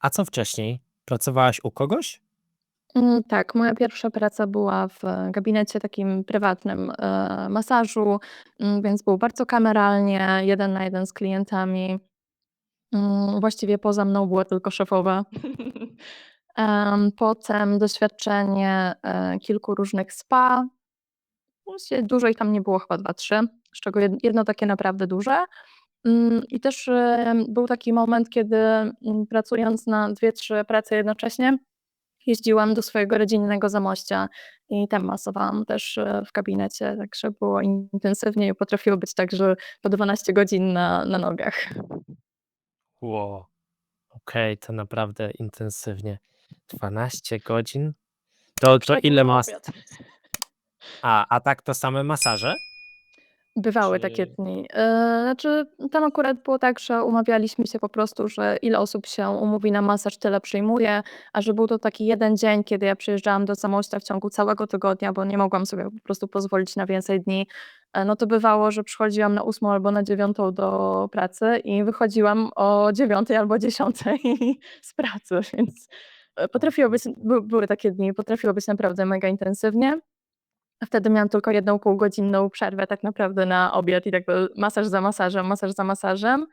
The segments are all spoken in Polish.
A co wcześniej? Pracowałaś u kogoś? Mm, tak, moja pierwsza praca była w gabinecie takim prywatnym, eee, masażu, mm, więc było bardzo kameralnie, 1 na 1 z klientami. Mm, właściwie poza mną była tylko szefowa. Em, potem doświadczenie, eee, kilku różnych spa. Właściwie dużo ich tam nie było, chyba 2-3, z czego jed jedno takie naprawdę duże. Mm, i też, em, był taki moment, kiedy, mm, pracując na 2-3 prace jednocześnie, jeździłam do swojego rodzinnego Zamościa i tam masowałam też, e, w gabinecie, także było intensywnie i potrafiło być tak, że po 12 godzin na na nogach. Ło, okej, to naprawdę intensywnie. 12 godzin? To to ile Przegrywa mas obiad. A, a tak to same masaże? Bywały takie Czy dni. Eee, znaczy tam akurat było tak, że umawialiśmy się po prostu, że ile osób się umówi na masaż, tyle przyjmuje, a że był to taki 1 dzień, kiedy ja przyjeżdżałam do Zamościa w ciągu całego tygodnia, bo nie mogłam sobie po prostu pozwolić na więcej dni, e, no to bywało, że przychodziłam na 8 albo na 9 do pracy i wychodziłam o 9 albo 10 z pracy, więc, e, potrafiło być by były takie dni, potrafiło być naprawdę mega intensywnie. Wtedy miałam tylko 1 półgodzinną przerwę tak naprawdę na obiad i jakby masaż za masażem, masaż za masażem.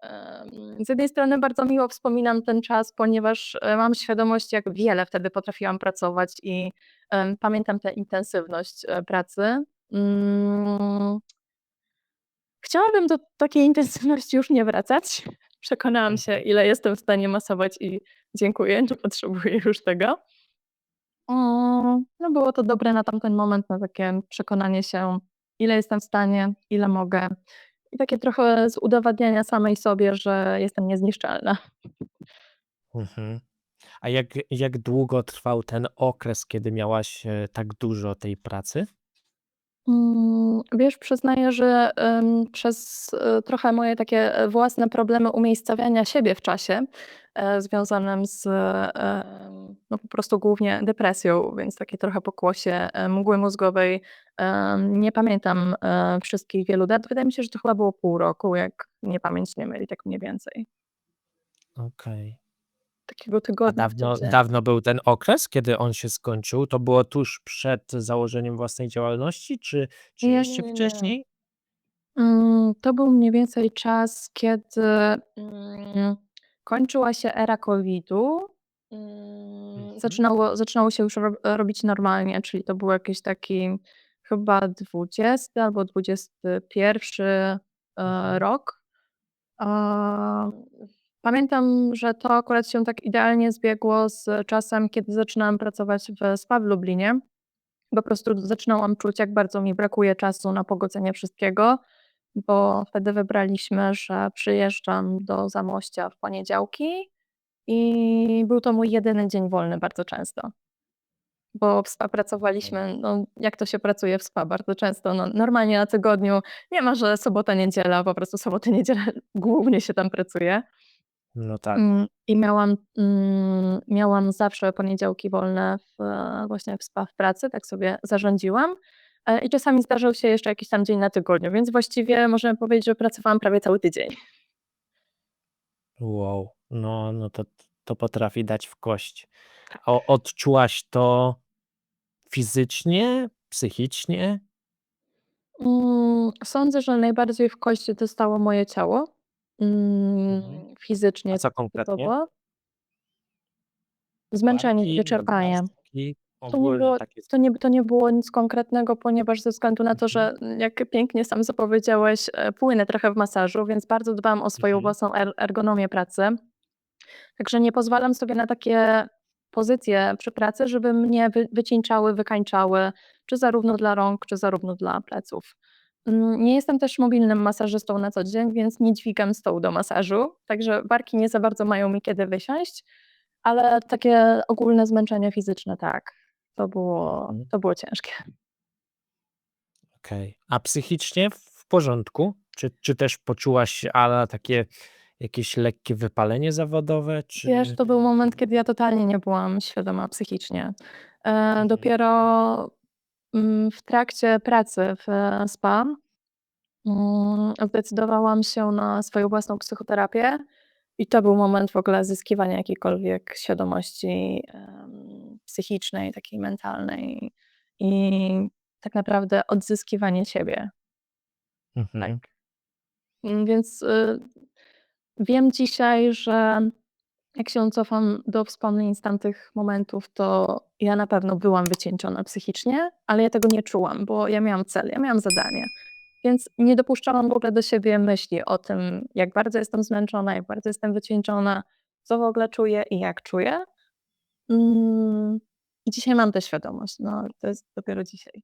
Em, z jednej strony bardzo miło wspominam ten czas, ponieważ, e, mam świadomość, jak wiele wtedy potrafiłam pracować i, pamiętam tę intensywność, e, pracy. Mm. Chciałabym do takiej intensywności już nie wracać. Przekonałam się, Mhm. ile jestem w stanie masować i dziękuję, nie potrzebuję już tego. Mm, no było to dobre na tamten moment, na takie przekonanie się, ile jestem w stanie, ile mogę i takie trochę z udowadniania samej sobie, że jestem niezniszczalna. Mhm. A jak jak długo trwał ten okres, kiedy miałaś, e, tak dużo tej pracy? Mm, wiesz, przyznaję, że, em, przez, e, trochę moje takie, e, własne problemy umiejscowiania siebie w czasie, e, związanym z, em, no po prostu głównie depresją, więc takie trochę pokłosie, e, mgły mózgowej, em, nie pamiętam, e, wszystkich wielu dat. Wydaje mi się, że to chyba było pół roku, jak mnie pamięć nie myli, tak mniej więcej. Okej. Takiego A tygodnia dawno dawno był ten okres, kiedy on się skończył? To było tuż przed założeniem własnej działalności, czy czy Nie, nie, jeszcze nie, nie. wcześniej? Mm, to był mniej więcej czas, kiedy, mm, kończyła się era COVID-u, mm, Mhm. zaczynało zaczynało się już ro robić normalnie, czyli to był jakiś taki chyba 20 albo 21, e, Mhm. rok. A, pamiętam, że to akurat się tak idealnie zbiegło z czasem, kiedy zaczynałam pracować w spa w Lublinie. Po prostu zaczynałam czuć, jak bardzo mi brakuje czasu na pogodzenie wszystkiego, bo wtedy wybraliśmy, że przyjeżdżam do Zamościa w poniedziałki i był to mój jedyny dzień wolny bardzo często. Bo w spa pracowaliśmy, no jak to się pracuje w spa bardzo często, no normalnie na tygodniu nie ma, że sobota, niedziela, po prostu sobotę, niedzielę głównie się tam pracuje. No tak. Mm, i miałam, mm, miałam zawsze poniedziałki wolne w właśnie w spa w pracy, tak sobie zarządziłam, e, i czasami zdarzał się jeszcze jakiś tam dzień na tygodniu, więc właściwie możemy powiedzieć, że pracowałam prawie cały tydzień. Wow, no no to to potrafi dać w kość. Tak. O odczułaś to fizycznie, psychicznie? Mm, sądzę, że najbardziej w kość dostało moje ciało, Mhm. mm, A fizycznie co konkretnie? typowo. Zmęczenie Barki, wyczerpanie. To nie było takie to nie to nie było nic konkretnego, ponieważ ze względu na to, Mhm. że jak pięknie sam zapowiedziałeś, e, płynę trochę w masażu, więc bardzo dbam o swoją Mhm. własną er ergonomię pracy. Także nie pozwalam sobie na takie pozycje przy pracy, żeby mnie wy wycieńczały, wykańczały, czy zarówno dla rąk, czy zarówno dla pleców. Mm, nie jestem też mobilnym masażystą na co dzień, więc nie dźwigam stołu do masażu, także barki nie za bardzo mają mi kiedy wysiąść, ale takie ogólne zmęczenie fizyczne tak, to było Mhm. to było ciężkie. Okej, a psychicznie w porządku? Czy czy też poczułaś a la takie jakieś lekkie wypalenie zawodowe, Wiesz, czy to był moment, kiedy ja totalnie nie byłam świadoma psychicznie. E, Mhm. dopiero, mm, w trakcie pracy w spa, mm, zdecydowałam się na swoją własną psychoterapię I to był moment w ogóle zyskiwania jakiejkolwiek świadomości, em, psychicznej, takiej mentalnej i tak naprawdę odzyskiwanie siebie. Tak. Mhm. Mm, więc, y, wiem dzisiaj, że jak się cofam do wspomnień z tamtych momentów, to ja na pewno byłam wycieńczona psychicznie, ale ja tego nie czułam, bo ja miałam cel, ja miałam zadanie. Więc nie dopuszczałam w ogóle do siebie myśli o tym, jak bardzo jestem zmęczona, jak bardzo jestem wycieńczona, co w ogóle czuję i jak czuję. Mm, i dzisiaj mam tę świadomość, no, to jest dopiero dzisiaj.